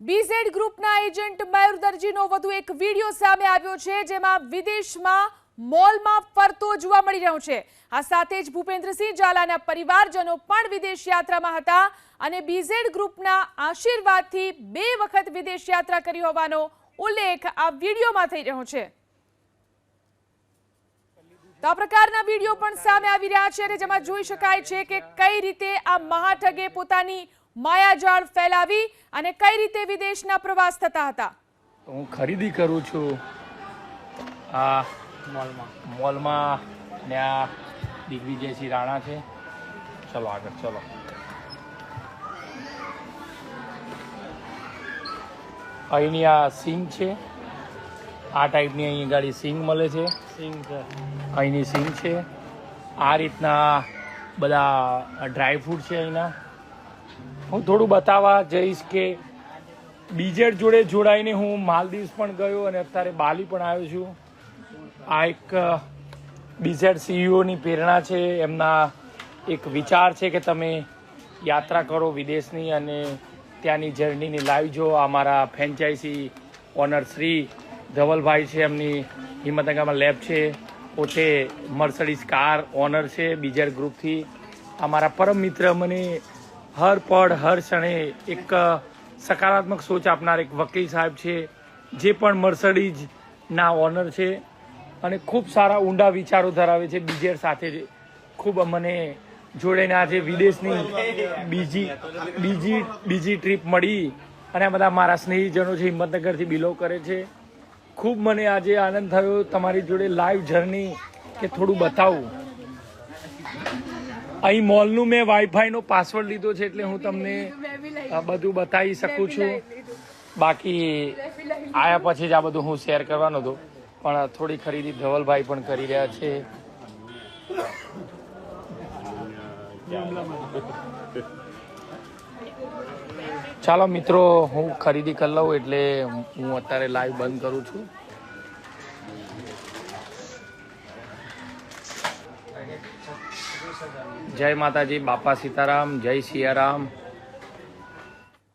BZ ગ્રુપના agent મયુર દરજીનો વધુ એક વીડિયો સામે આવ્યો છે, જેમાં વિદેશમાં મોલમાં ફરતો જોવા મળી રહ્યો છે. આ સાથે જ ભૂપેન્દ્રસિંહ ઝાલાના પરિવારજનો પણ વિદેશ યાત્રામાં હતા અને બીઝેડ ગ્રુપના આશીર્વાદથી બે વખત વિદેશ યાત્રા કરી હોવાનો ઉલ્લેખ આ વિડીયોમાં થઈ રહ્યો છે. તો આ પ્રકારના વીડિયો પણ સામે આવી રહ્યા છે અને જેમાં જોઈ શકાય છે કે કઈ રીતે આ મહાઠગે પોતાની માયાજાળ ફેલાવી અને કઈ રીતે વિદેશના પ્રવાસ થતા હતા? હું ખરીદી કરું છું આ મોલમાં. મોલમાં ને આ દિગ્વિજયસિંહ રાણા છે. ચલો આગળ ચલો. અહીંની આ સિંગ છે. આ ટાઈપની અહીં ગાડી સિંગ મળે છે. સિંગ છે. અહીંની સિંગ છે. આ રીતના બધા ડ્રાય ફ્રૂટ છે અહીંના. હું થોડું બતાવવા જઈશ કે બીજેડ જોડે જોડાઈને હું માલદીવ્સ પણ ગયો અને અત્યારે બાલી પણ આવ્યો છું. આ એક બીજેડ સીઈઓની પ્રેરણા છે, એમના એક વિચાર છે કે તમે યાત્રા કરો વિદેશની અને ત્યાંની જર્નીની લાઈવ જો. અમારા ફ્રેન્ચાઇઝી ઓનર શ્રી ધવલભાઈ છે, એમની હિંમતનગરમાં લેબ છે. પોતે મર્સડીઝ કાર ઓનર છે, બીજેડ ગ્રુપથી. અમારા પરમ મિત્ર મને હર પળ, હર ક્ષણે એક સકારાત્મક સોચ આપનાર એક વકીલ સાહેબ છે, જે પણ મર્સડીઝ ના ઓનર છે અને ખૂબ સારા ઊંડા વિચારો ધરાવે છે બીજેર સાથે. ખૂબ મને જોડેને આજે વિદેશની બીજી બીજી બીજી ટ્રીપ મળી અને આ બધા મારા સ્નેહીજનો છે હિંમતનગરથી બિલો કરે છે. ખૂબ મને આજે આનંદ થયો તમારી જોડે લાઈવ જર્ની કે થોડું બતાવું. અહીં મોલનું મેં વાઈફાઈનો પાસવર્ડ લીધો છે એટલે હું તમને આ બધું બતાવી શકું છું. બાકી આયા પછી જ આ બધું હું શેર કરવાનો હતો. પણ થોડી ખરીદી ધવલભાઈ પણ કરી રહ્યા છે. ચાલો મિત્રો હું ખરીદી કરી લઉં એટલે હું અત્યારે લાઈવ બંધ કરું છું. જય માતાજી બાપા સીતારામ જય સિયારામ.